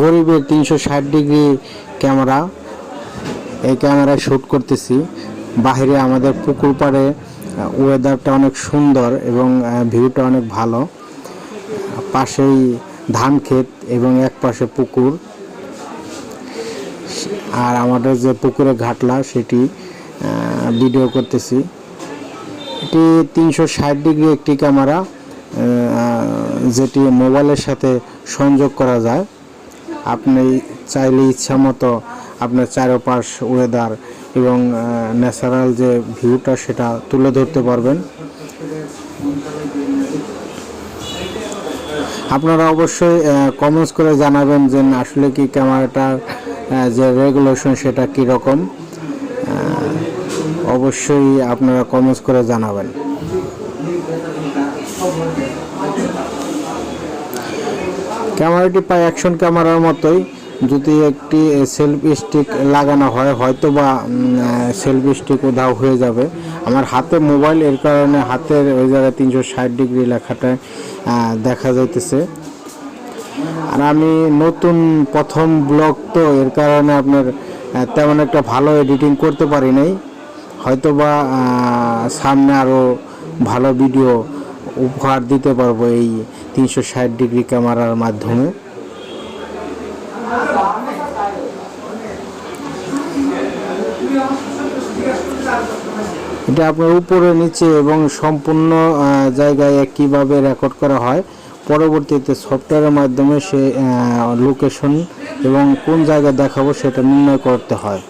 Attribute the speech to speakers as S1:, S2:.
S1: গরিবের তিনশো ষাট ডিগ্রি ক্যামেরা। এই ক্যামেরায় শ্যুট করতেছি। বাইরে আমাদের পুকুর পাড়ে ওয়েদারটা অনেক সুন্দর এবং ভিউটা অনেক ভালো। পাশেই ধান ক্ষেত এবং এক পাশে পুকুর। আর আমাদের যে পুকুরে ঘাটলা, সেটি ভিডিও করতেছি। এটি তিনশো ষাট ডিগ্রি একটি ক্যামেরা যেটি মোবাইলের সাথে সংযোগ করা যায়। আপনি চাইলে ইচ্ছা মতো আপনার চারপাশ ওয়েদার এবং ন্যাচারাল যে ভিউটা সেটা তুলে ধরতে পারবেন। আপনারা অবশ্যই কমেন্টস করে জানাবেন যে আসলে কি ক্যামেরাটার যে রেগুলেশন সেটা কীরকম অবশ্যই আপনারা কমেন্টস করে জানাবেন। ক্যামেরাটি প্রায় অ্যাকশন ক্যামেরার মতোই। যদি একটি সেলফি স্টিক লাগানো হয় হয়তো বা সেলফি স্টিক উধাও হয়ে যাবে। আমার হাতে মোবাইল এর কারণে হাতের ওই জায়গায় তিনশো ষাট ডিগ্রি লেখাটা দেখা যাইতেছে। আর আমি নতুন প্রথম ব্লগ তো, এর কারণে আপনার তেমন একটা ভালো এডিটিং করতে পারি নাই। হয়তো বা সামনে আরও ভালো ভিডিও উপহার দিতে পারব এই তিনশো ষাট ডিগ্রি ক্যামেরার মাধ্যমে। এটা আপনার উপরে, নিচে এবং সম্পূর্ণ জায়গায় কীভাবে রেকর্ড করা হয়। পরবর্তীতে সফটওয়্যারের মাধ্যমে সে লোকেশন এবং কোন জায়গায় দেখাবো সেটা নির্ণয় করতে হয়।